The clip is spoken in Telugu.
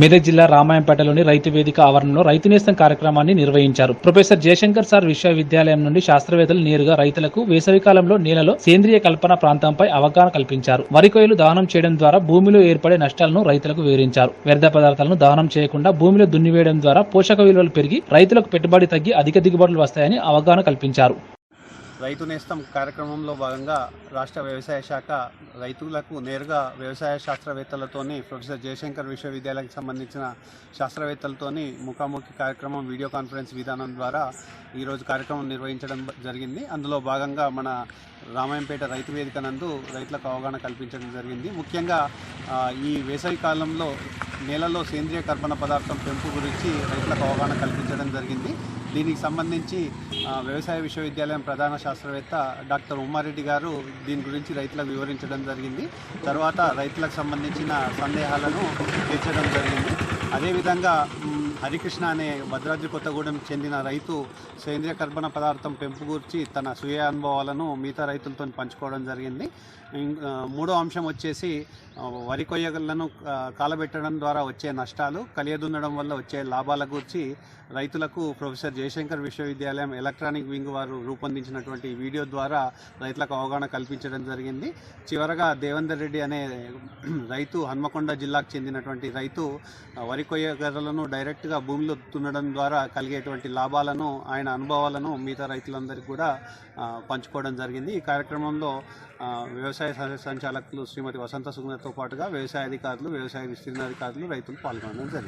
మెదక్ జిల్లా రామాయంపేటలోని రైతు వేదిక ఆవరణలో రైతు నేస్తం కార్యక్రమాన్ని నిర్వహించారు. ప్రొఫెసర్ జయశంకర్ సార్ విశ్వవిద్యాలయం నుండి శాస్త్రవేత్తలు నేరుగా రైతులకు వేసవికాలంలో నేలలో సేంద్రియ కల్పన ప్రాంతంపై అవగాహన కల్పించారు. వరి కొయ్యలు దహనం చేయడం ద్వారా భూమిలో ఏర్పడే నష్టాలను రైతులకు వివరించారు. వ్యర్థ పదార్థాలను దహనం చేయకుండా భూమిలో దున్నివేయడం ద్వారా పోషక విలువలు పెరిగి రైతులకు పెట్టుబడి తగ్గి అధిక దిగుబడులు వస్తాయని అవగాహన కల్పించారు. రైతు నేస్తం కార్యక్రమంలో భాగంగా రాష్ట్ర వ్యవసాయ శాఖ రైతులకు నేరుగా వ్యవసాయ శాస్త్రవేత్తలతోని ప్రొఫెసర్ జయశంకర్ విశ్వవిద్యాలయానికి సంబంధించిన శాస్త్రవేత్తలతోని ముఖాముఖి కార్యక్రమం వీడియో కాన్ఫరెన్స్ విధానం ద్వారా ఈరోజు కార్యక్రమం నిర్వహించడం జరిగింది. అందులో భాగంగా మన రామాయంపేట రైతు వేదిక నందు రైతులకు అవగాహన కల్పించడం జరిగింది. ముఖ్యంగా ఈ వేసవి కాలంలో నేలలో సేంద్రియ కర్బన పదార్థం పెంపు గురించి రైతులకు అవగాహన కల్పించడం జరిగింది. దీనికి సంబంధించి వ్యవసాయ విశ్వవిద్యాలయం ప్రధాన శాస్త్రవేత్త డాక్టర్ ఉమ్మారెడ్డి గారు దీని గురించి రైతులకు వివరించడం జరిగింది. తర్వాత రైతులకు సంబంధించిన సందేహాలను తీర్చడం జరిగింది. అదేవిధంగా హరికృష్ణ అనే భద్రాద్రి కొత్తగూడెం చెందిన రైతు సేంద్రియ కర్బన పదార్థం పెంపు గురించి తన స్వీయ అనుభవాలను మిగతా రైతులతో పంచుకోవడం జరిగింది. మూడో అంశం వచ్చేసి వరి కొయ్యలను కాలబెట్టడం ద్వారా వచ్చే నష్టాలు కలియదున్నడం వల్ల వచ్చే లాభాల గురించి రైతులకు ప్రొఫెసర్ జయశంకర్ విశ్వవిద్యాలయం ఎలక్ట్రానిక్ వింగ్ వారు రూపొందించినటువంటి వీడియో ద్వారా రైతులకు అవగాహన కల్పించడం జరిగింది. చివరగా దేవేందర్ రెడ్డి అనే రైతు హన్మకొండ జిల్లాకు చెందినటువంటి రైతు వరి వరి కొయ్యగర్రలను డైరెక్ట్గా భూమిలో దున్నడం ద్వారా కలిగేటువంటి లాభాలను ఆయన అనుభవాలను మిగతా రైతులందరికీ కూడా పంచుకోవడం జరిగింది. ఈ కార్యక్రమంలో వ్యవసాయ సంచాలకులు శ్రీమతి వసంత సుగుణతో పాటుగా వ్యవసాయ అధికారులు వ్యవసాయ విస్తీర్ణాధికారులు రైతులు పాల్గొనడం జరిగింది.